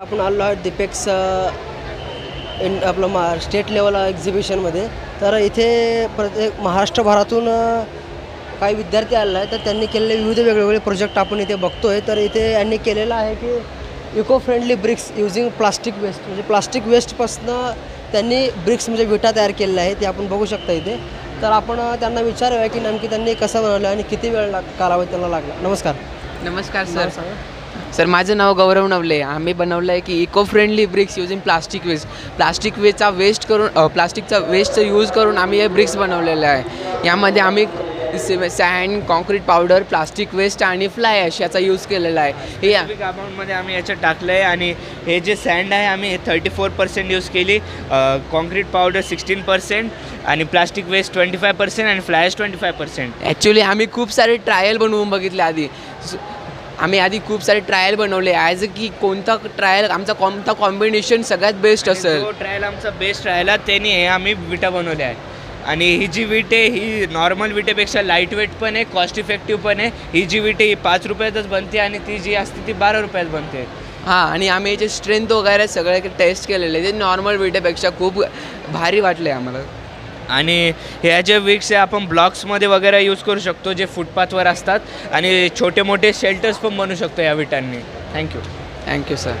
आपण आलो आहे डिपेक्स इन आपलं मा स्टेट लेवल एक्झिबिशनमध्ये. तर इथे प्रत्येक महाराष्ट्रभरातून काही विद्यार्थी आलेला आहे. तर त्यांनी केलेले विविध वेगवेगळे प्रोजेक्ट आपण इथे बघतो आहे तर इथे यांनी केलेलं आहे की eco friendly bricks using plastic waste म्हणजे प्लास्टिक वेस्टपासनं त्यांनी ब्रिक्स म्हणजे विटा तयार केलेल्या आहे ते आपण बघू शकता इथे. तर आपण त्यांना विचारूया की नेमकी त्यांनी कसं बनवलं आणि किती वेळ लाग कालावधी त्यांना लागला. नमस्कार. नमस्कार सर. सांगा सर माझं नाव गौरव नवले. आम्ही बनवलं आहे की eco friendly bricks using plastic waste plastic वेस्टचा waste करून प्लास्टिकचा वेस्टचा यूज करून आम्ही हे ब्रिक्स बनवलेलं आहे. यामध्ये आम्ही sand concrete powder plastic waste आणि फ्लाय ॲश याचा यूज केलेला आहे. हे अमाऊंटमध्ये आम्ही याच्यात टाकलं आहे आणि हे जे सँड आहे आम्ही थर्टी फोर पर्सेंट यूज केली. कॉन्क्रीट पावडर सिक्स्टीन पर्सेंट आणि plastic waste twenty five percent आणि fly ash twenty five percent actually आम्ही खूप सारे ट्रायल बनवून बघितले आधी. आम्ही आधी खूप सारे ट्रायल बनवले. ॲज अ की कोणता ट्रायल आमचा कोणता कॉम्बिनेशन सगळ्यात बेस्ट असेल? ट्रायल आमचा बेस्ट राहिला त्यांनी हे आम्ही विटा बनवले आहे आणि ही जी वीट आहे ही नॉर्मल विटेपेक्षा लाइट वेट पण आहे कॉस्ट इफेक्टिव्ह पण आहे. ही जी वीट आहे ही पाच रुपयातच बनते आणि ती जी असते ती बारा रुपयात बनते. हां आणि आम्ही याचे स्ट्रेंथ वगैरे सगळे टेस्ट केलेले ते नॉर्मल विटेपेक्षा खूप भारी वाटले आम्हाला. आणि ह्या ज्या विक्स आहे आपण ब्लॉक्समध्ये वगैरे यूज करू शकतो जे फुटपाथवर असतात. आणि छोटे मोठे शेल्टर्स पण बनवू शकतो या विटांनी. Thank you thank you sir